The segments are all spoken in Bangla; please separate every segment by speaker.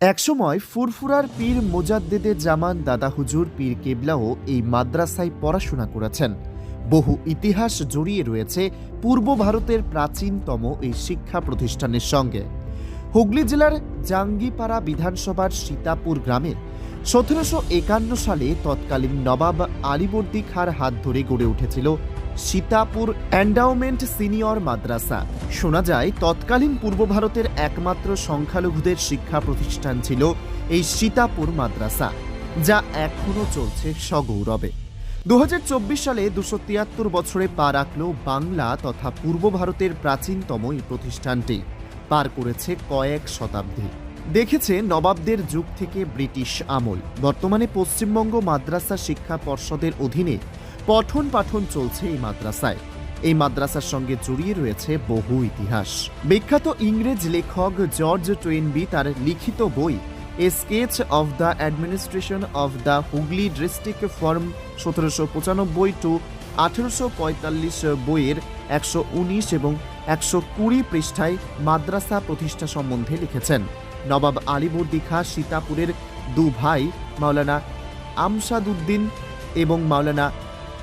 Speaker 1: একসময় ফুরফুরার পীর মোজাদ্দেদে জামান দাদা হুজুর পীর কেবলাও এই মাদ্রাসায় পড়াশোনা করেছেন। বহু ইতিহাস জড়িয়ে রয়েছে পূর্ব ভারতের প্রাচীনতম এই শিক্ষা প্রতিষ্ঠানের সঙ্গে। হুগলি জেলার জাঙ্গিপাড়া বিধানসভার সীতাপুর গ্রামে সতেরোশো একান্ন সালে তৎকালীন নবাব আলিবর্দী খার হাত ধরে গড়ে উঠেছিল সীতাপুর অ্যান্ডাউমেন্ট সিনিয়র মাদ্রাসা শোনা যায়, তৎকালীন পূর্ব ভারতের একমাত্র সংখ্যালঘুদের শিক্ষা প্রতিষ্ঠান ছিল এই সীতাপুর মাদ্রাসা, যা এখনও চলছে সগৌরবে। দুহাজার চব্বিশ সালে দুশো তিয়াত্তর বছরে পা রাখল বাংলা তথা পূর্ব ভারতের প্রাচীনতম এই প্রতিষ্ঠানটি, পার করেছে কয়েক শতাব্দী। দেখেছে নবাবদের যুগ থেকে ব্রিটিশ আমল। বর্তমানে পশ্চিমবঙ্গ মাদ্রাসা শিক্ষা পর্ষদের অধীনে পঠন পাঠন চলছে এই মাদ্রাসায়। এই মাদ্রাসার সঙ্গে জড়িয়ে রয়েছে বহু ইতিহাস। বিখ্যাত ইংরেজ লেখক জর্জ টোয়েনবি তার লিখিত বই a sketch of the administration of the Hooghly district from সতেরোশো পঁচানব্বই টু আঠেরোশো পঁয়তাল্লিশ বইয়ের একশো উনিশ এবং একশো কুড়ি পৃষ্ঠায় মাদ্রাসা প্রতিষ্ঠা সম্বন্ধে লিখেছেন। নবাব আলিবর্দী খা সীতাপুরের দু ভাই মাওলানা আমসাদউদ্দিন এবং মাওলানা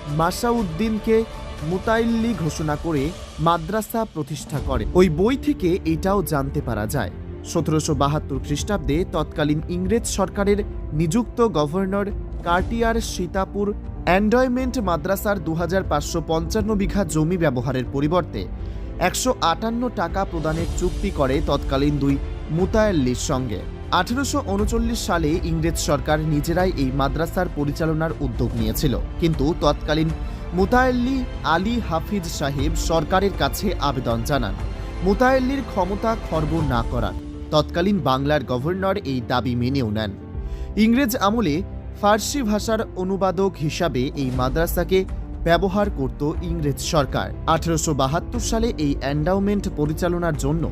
Speaker 1: মাসাউদ্দিনকে মুতাইল্লি ঘোষণা করে মাদ্রাসা প্রতিষ্ঠা করে। ওই বই থেকে এটাও জানতে পারা যায়। সতেরোশো বাহাত্তর খ্রিস্টাব্দে তৎকালীন ইংরেজ সরকারের নিযুক্ত গভর্নর কার্টিয়ার সীতাপুর অ্যান্ডয়মেন্ট মাদ্রাসার দু হাজার পাঁচশো পঞ্চান্ন বিঘা জমি ব্যবহারের পরিবর্তে একশো আটান্ন টাকা প্রদানের চুক্তি করে তৎকালীন দুই মুতায়াল্লির সঙ্গে। আঠেরোশো সালে ইংরেজ সরকার নিজেরাই এই মাদ্রাসার পরিচালনার উদ্যোগ নিয়েছিল। কিন্তু তৎকালীন মুতায়াল্লি আলী হাফিজ সাহেব সরকারের কাছে আবেদন জানান, মুতায়াল্লির ক্ষমতা খর্ব না করার। তৎকালীন বাংলার গভর্নর এই দাবি মেনেও নেন। ইংরেজ আমলে ফার্সি ভাষার অনুবাদক হিসাবে এই মাদ্রাসাকে ব্যবহার করত ইংরেজ সরকার। আঠারোশো বাহাত্তর সালে এই অ্যান্ডাউমেন্ট পরিচালনার জন্য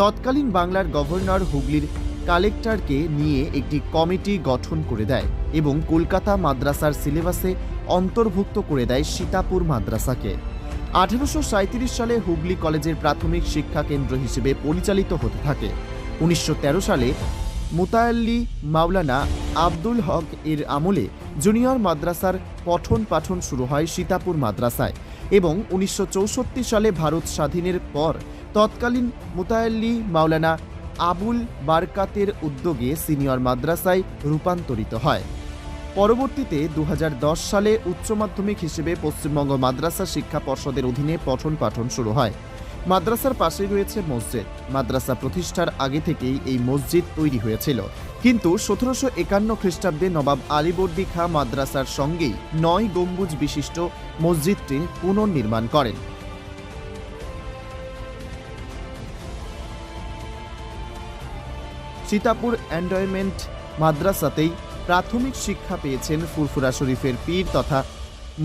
Speaker 1: তৎকালীন বাংলার গভর্নর হুগলির কালেক্টরকে নিয়ে একটি কমিটি গঠন করে দেয় এবং কলকাতা মাদ্রাসার সিলেবাসে অন্তর্ভুক্ত করে দেয় সীতাপুর মাদ্রাসাকে। আঠারোশো সালে হুগলি কলেজের প্রাথমিক শিক্ষা কেন্দ্র হিসেবে পরিচালিত হতে থাকে। উনিশশো তেরো সালে মুতায়াল্লি মাওলানা আব্দুল হক এর আমলে জুনিয়র মাদ্রাসার পঠন পাঠন শুরু হয় সীতাপুর মাদ্রাসায় এবং উনিশশো চৌষট্টি সালে ভারত স্বাধীনের পর তৎকালীন মুতায়াল্লি মাওলানা আবুল বারকাতের উদ্যোগে সিনিয়র মাদ্রাসায় রূপান্তরিত হয়। পরবর্তীতে দু হাজার দশ সালে উচ্চ মাধ্যমিক হিসেবে পশ্চিমবঙ্গ মাদ্রাসা শিক্ষা পর্ষদের অধীনে পঠন পাঠন শুরু হয়। মাদ্রাসার পাশেই রয়েছে মসজিদ। মাদ্রাসা প্রতিষ্ঠার আগে থেকেই এই মসজিদ তৈরি হয়েছিল। কিন্তু সতেরোশো একান্ন খ্রিস্টাব্দে নবাব আলিবর্দি খাঁ মাদ্রাসার সঙ্গেই নয় গম্বুজ বিশিষ্ট মসজিদটি পুনর্নির্মাণ করেন। সীতাপুর অ্যান্ডয়মেন্ট মাদ্রাসাতেই প্রাথমিক শিক্ষা পেয়েছেন ফুরফুরা শরীফের পীর তথা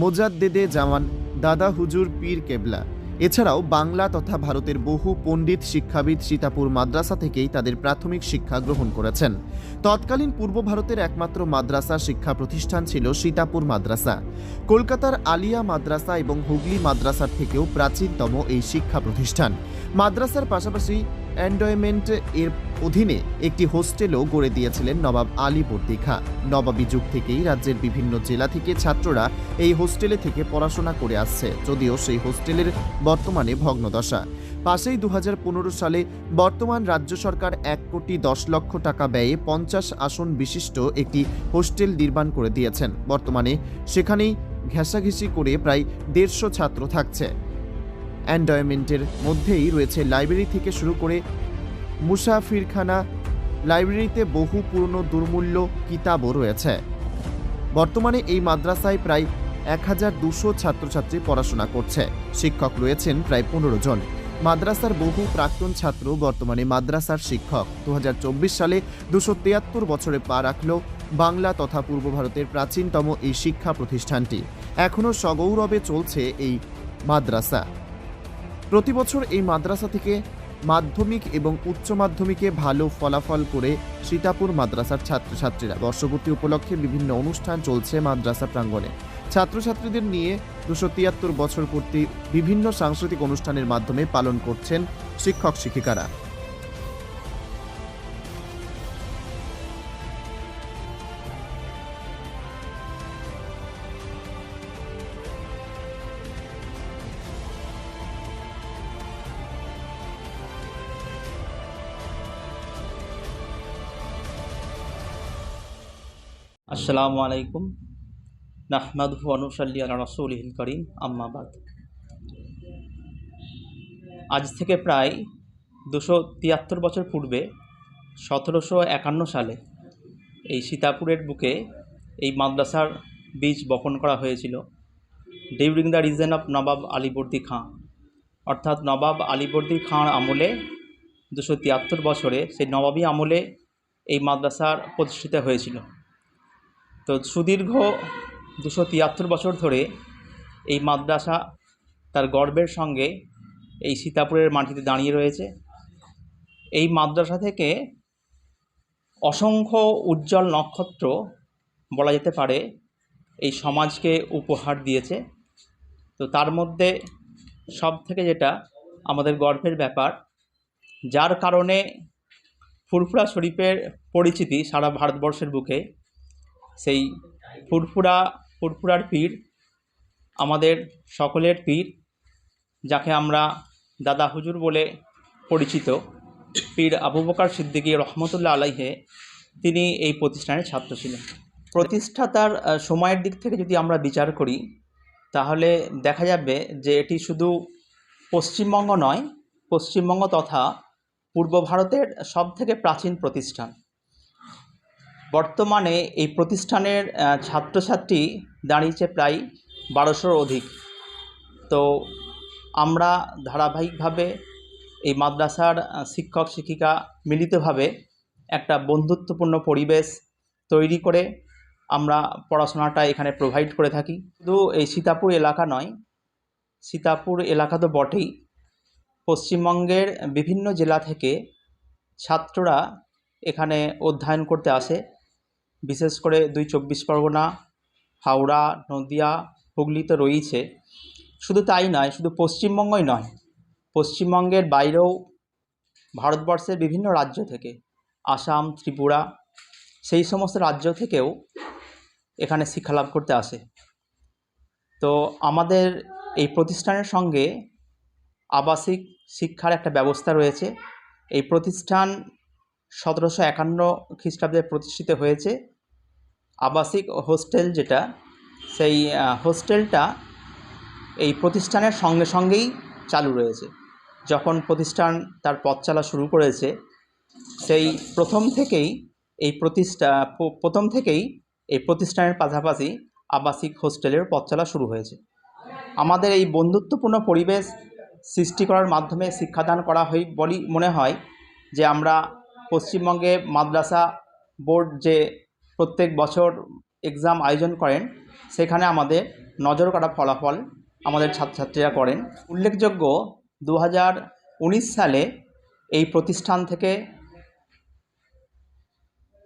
Speaker 1: মোজাদ্দেদে জামান দাদা হুজুর পীর কেবলা। এছাড়াও বাংলা তথা ভারতের বহু পণ্ডিত শিক্ষাবিদ সীতাপুর মাদ্রাসা থেকেই তাদের প্রাথমিক শিক্ষা গ্রহণ করেছেন। তৎকালীন পূর্ব ভারতের একমাত্র মাদ্রাসা শিক্ষা প্রতিষ্ঠান ছিল সীতাপুর মাদ্রাসা। কলকাতার আলিয়া মাদ্রাসা এবং হুগলি মাদ্রাসার থেকেও প্রাচীনতম এই শিক্ষা প্রতিষ্ঠান। মাদ্রাসার পাশাপাশি অ্যান্ডয়মেন্ট এর অধীনে একটি হোস্টেলও গড়ে দিয়েছিলেন নবাব আলীবর্দী খাঁ নবাবী যুগ থেকেই রাজ্যের বিভিন্ন জেলা থেকে ছাত্ররা এই হোস্টেলে থেকে পড়াশোনা করে আসছে, যদিও সেই হোস্টেলের বর্তমানে ভগ্নদশা। পাশেই দু হাজার পনেরো সালে বর্তমান রাজ্য সরকার এক কোটি দশ লক্ষ টাকা ব্যয়ে পঞ্চাশ আসন বিশিষ্ট একটি হোস্টেল নির্মাণ করে দিয়েছেন। বর্তমানে সেখানেই ঘেঁষাঘেঁষি করে প্রায় দেড়শো ছাত্র থাকছে। অ্যান্ডয়মেন্টের মধ্যেই রয়েছে লাইব্রেরি থেকে শুরু করে মুসাফিরখানা লাইব্রেরিতে বহু পুরনো দুর্মূল্য কিতাবও রয়েছে। বর্তমানে এই মাদ্রাসায় প্রায় এক হাজার দুশো ছাত্রছাত্রী পড়াশোনা করছে। শিক্ষক রয়েছেন প্রায় পনেরো জন। মাদ্রাসার বহু প্রাক্তন ছাত্র বর্তমানে মাদ্রাসার শিক্ষক। দু হাজার চব্বিশ সালে দুশো তিয়াত্তর বছরে পা রাখল বাংলা তথা পূর্ব ভারতের প্রাচীনতম এই শিক্ষা প্রতিষ্ঠানটি। এখনও সগৌরবে চলছে এই মাদ্রাসা। প্রতি বছর এই মাদ্রাসা থেকে মাধ্যমিক এবং উচ্চ মাধ্যমিকে ভালো ফলাফল করে সীতাপুর মাদ্রাসার ছাত্রছাত্রীরা। বর্ষপূর্তি উপলক্ষে বিভিন্ন অনুষ্ঠান চলছে মাদ্রাসা প্রাঙ্গণে। ছাত্রছাত্রীদের নিয়ে দুশো তিয়াত্তর বছর পূর্তি বিভিন্ন সাংস্কৃতিক অনুষ্ঠানের মাধ্যমে পালন করছেন শিক্ষক শিক্ষিকারা
Speaker 2: আসসালামু আলাইকুম। নাহমাদহু অনুসাল্লি আলা রসুলহিল করিম আম্মাবাদ আজ থেকে প্রায় দুশো তিয়াত্তর বছর পূর্বে, সতেরোশো একান্ন সালে এই সীতাপুরের বুকে এই মাদ্রাসার বীজ বপন করা হয়েছিল। During the reign of Nawab Alivardi Khan. অর্থাৎ নবাব আলীবর্দী খাঁর আমলে দুশো তিয়াত্তর বছরে সেই নবাবী আমলে এই মাদ্রাসার প্রতিষ্ঠিত হয়েছিল। তো সুদীর্ঘ দুশো তিয়াত্তর বছর ধরে এই মাদ্রাসা তার গর্বের সঙ্গে এই সীতাপুরের মাটিতে দাঁড়িয়ে রয়েছে। এই মাদ্রাসা থেকে অসংখ্য উজ্জ্বল নক্ষত্র বলা যেতে পারে এই সমাজকে উপহার দিয়েছে। তো তার মধ্যে সব থেকে যেটা আমাদের গর্বের ব্যাপার, যার কারণে ফুরফুরা শরীফের পরিচিতি সারা ভারতবর্ষের বুকে সেই ফুরফুরা, ফুরফুরার পীর, আমাদের সকলের পীর, যাকে আমরা দাদা হুজুর বলে পরিচিত, পীর আবু বকার সিদ্দিকী রহমতুল্লাহ আলাইহে, তিনি এই প্রতিষ্ঠানের ছাত্র ছিলেন। প্রতিষ্ঠাতার সময়ের দিক থেকে যদি আমরা বিচার করি, তাহলে দেখা যাবে যে এটি শুধু পশ্চিমবঙ্গ নয়, পশ্চিমবঙ্গ তথা পূর্ব ভারতের সবথেকে প্রাচীন প্রতিষ্ঠান। বর্তমানে এই প্রতিষ্ঠানের ছাত্রছাত্রী দাঁড়িয়েছে প্রায় বারোশোর অধিক। তো আমরা ধারাবাহিকভাবে এই মাদ্রাসার শিক্ষক, শিক্ষিকা মিলিতভাবে একটা বন্ধুত্বপূর্ণ পরিবেশ তৈরি করে আমরা পড়াশোনাটা এখানে প্রোভাইড করে থাকি। শুধু এই সীতাপুর এলাকা নয়, সীতাপুর এলাকা তো বটেই। পশ্চিমবঙ্গের বিভিন্ন জেলা থেকে ছাত্ররা এখানে অধ্যয়ন করতে আসে। বিশেষ করে দুই চব্বিশ পরগনা, হাওড়া, নদিয়া, হুগলি তো রয়েছে শুধু তাই নয়, শুধু পশ্চিমবঙ্গই নয়, পশ্চিমবঙ্গের বাইরেও ভারতবর্ষের বিভিন্ন রাজ্য থেকে, আসাম, ত্রিপুরা, সেই সমস্ত রাজ্য থেকেও এখানে শিক্ষালাভ করতে আসে। তো আমাদের এই প্রতিষ্ঠানের সঙ্গে আবাসিক শিক্ষার একটা ব্যবস্থা রয়েছে। এই প্রতিষ্ঠান সতেরোশো একান্ন খ্রিস্টাব্দে প্রতিষ্ঠিত হয়েছে। আবাসিক হোস্টেল যেটা, সেই হোস্টেলটা এই প্রতিষ্ঠানের সঙ্গে সঙ্গেই চালু রয়েছে। যখন প্রতিষ্ঠান তার পথ চলা শুরু করেছে, সেই প্রথম থেকেই এই প্রতিষ্ঠা প্রথম থেকেই এই প্রতিষ্ঠানের পাশাপাশি আবাসিক হোস্টেলের পথ চলা শুরু হয়েছে। আমাদের এই বন্ধুত্বপূর্ণ পরিবেশ সৃষ্টি করার মাধ্যমে শিক্ষাদান করা হয় বলি, মনে হয় যে আমরা পশ্চিমবঙ্গে মাদ্রাসা বোর্ড যে প্রত্যেক বছর এক্সাম আয়োজন করেন। সেখানে আমাদের নজর কাটা ফলাফল আমাদের ছাত্রছাত্রীরা করেন। উল্লেখযোগ্য দু হাজার উনিশ সালে এই প্রতিষ্ঠান থেকে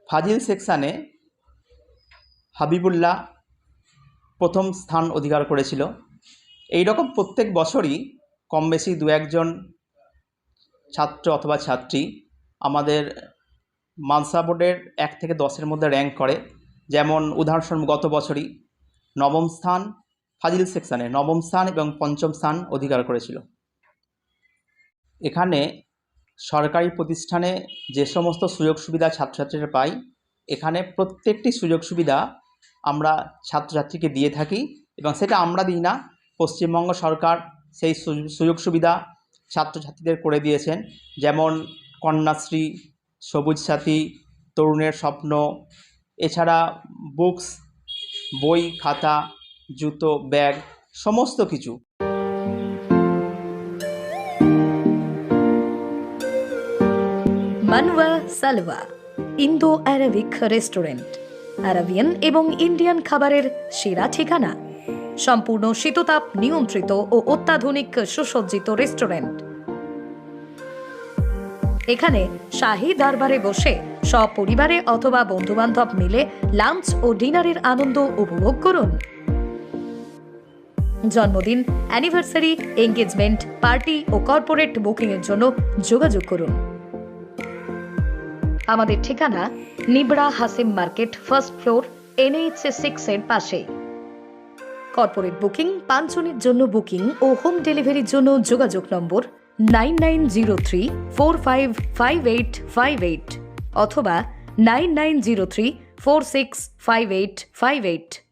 Speaker 2: ফাজিল সেকশানে হাবিবুল্লাহ প্রথম স্থান অধিকার করেছিল। এই রকম প্রত্যেক বছরই কম বেশি দু একজন ছাত্র অথবা ছাত্রী আমাদের মানসা বোর্ডের এক থেকে দশের মধ্যে র্যাঙ্ক করে। যেমন উদাহরণস্বরূপ, গত বছরই নবম স্থান ফাজিল সেকশানে নবম স্থান এবং পঞ্চম স্থান অধিকার করেছিল। এখানে সরকারি প্রতিষ্ঠানে যে সমস্ত সুযোগ সুবিধা ছাত্রছাত্রীরা পায়, এখানে প্রত্যেকটি সুযোগ সুবিধা আমরা ছাত্রছাত্রীকে দিয়ে থাকি এবং সেটা আমরা দিই না। পশ্চিমবঙ্গ সরকার সেই সুযোগ সুবিধা ছাত্রছাত্রীদের করে দিয়েছেন। যেমন কন্যাশ্রী সবুজ সাথী, তরুণের স্বপ্ন। এছাড়া বুকস, বই, খাতা, জুতো, ব্যাগ, সমস্ত কিছু।
Speaker 3: মানওয়া সালওয়া ইন্দো অ্যারাবিক রেস্টুরেন্ট। আরাবিয়ান এবং ইন্ডিয়ান খাবারের সেরা ঠিকানা। সম্পূর্ণ শীততাপ নিয়ন্ত্রিত ও অত্যাধুনিক সুসজ্জিত রেস্টুরেন্ট। এখানে শাহী দরবারে বসে সপরিবারে অথবা বন্ধুবান্ধব মিলে লাঞ্চ ও ডিনারের আনন্দ উপভোগ করুন। জন্মদিন, অ্যানিভার্সারি, এঙ্গেজমেন্ট, পার্টি ও কর্পোরেট বুকিংয়ের জন্য যোগাযোগ করুন। আমাদের ঠিকানা Nibra Hashim market, first floor, NH six এর পাশে। কর্পোরেট বুকিং পাঁচজনের জন্য বুকিং ও হোম ডেলিভারির জন্য যোগাযোগ নম্বর 9903 455858 অথবা 9903 465858